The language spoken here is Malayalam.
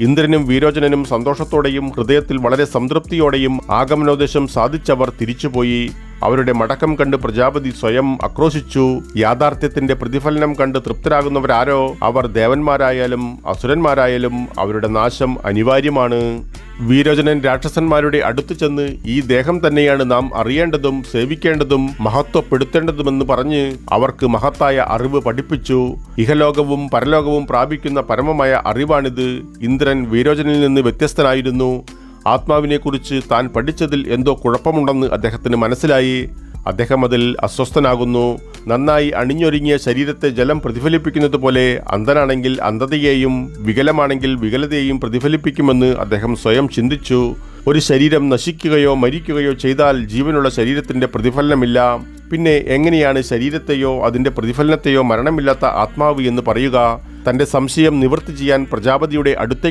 ഇന്ദ്രനും വീരോചനനും സന്തോഷത്തോടെയും ഹൃദയത്തിൽ വളരെ സംതൃപ്തിയോടെയും ആഗമനോദ്ദേശം സാധിച്ചവർ തിരിച്ചുപോയി. അവരുടെ മടക്കം കണ്ട് പ്രജാപതി സ്വയം ആക്രോശിച്ചു. യാഥാർത്ഥ്യത്തിന്റെ പ്രതിഫലനം കണ്ട് തൃപ്തരാകുന്നവരാരോ? അവർ ദേവന്മാരായാലും അസുരന്മാരായാലും അവരുടെ നാശം അനിവാര്യമാണ്. വീരോചനൻ രാക്ഷസന്മാരുടെ അടുത്തു ചെന്ന് ഈ ദേഹം തന്നെയാണ് നാം അറിയേണ്ടതും സേവിക്കേണ്ടതും മഹത്വപ്പെടുത്തേണ്ടതുമെന്ന് പറഞ്ഞ് അവർക്ക് മഹത്തായ അറിവ് പഠിപ്പിച്ചു. ഇഹലോകവും പരലോകവും പ്രാപിക്കുന്ന പരമമായ അറിവാണിത്. ഇന്ദ്രൻ വീരോചനിൽ നിന്ന് വ്യത്യസ്തനായിരുന്നു. ആത്മാവിനെക്കുറിച്ച് താൻ പഠിച്ചതിൽ എന്തോ കുഴപ്പമുണ്ടെന്ന് അദ്ദേഹത്തിന് മനസ്സിലായി. അദ്ദേഹം അതിൽ അസ്വസ്ഥനാകുന്നു. നന്നായി അണിഞ്ഞൊരുങ്ങിയ ശരീരത്തെ ജലം പ്രതിഫലിപ്പിക്കുന്നത് പോലെ അന്ധനാണെങ്കിൽ അന്ധതയെയും വികലമാണെങ്കിൽ വികലതയെയും പ്രതിഫലിപ്പിക്കുമെന്ന് അദ്ദേഹം സ്വയം ചിന്തിച്ചു. ഒരു ശരീരം നശിക്കുകയോ മരിക്കുകയോ ചെയ്താൽ ജീവനുള്ള ശരീരത്തിന്റെ പ്രതിഫലനമില്ല. പിന്നെ എങ്ങനെയാണ് ശരീരത്തെയോ അതിന്റെ പ്രതിഫലനത്തെയോ മരണമില്ലാത്ത ആത്മാവ് എന്ന് പറയുക? തന്റെ സംശയം നിവൃത്തി ചെയ്യാൻ പ്രജാപതിയുടെ അടുത്തേക്ക്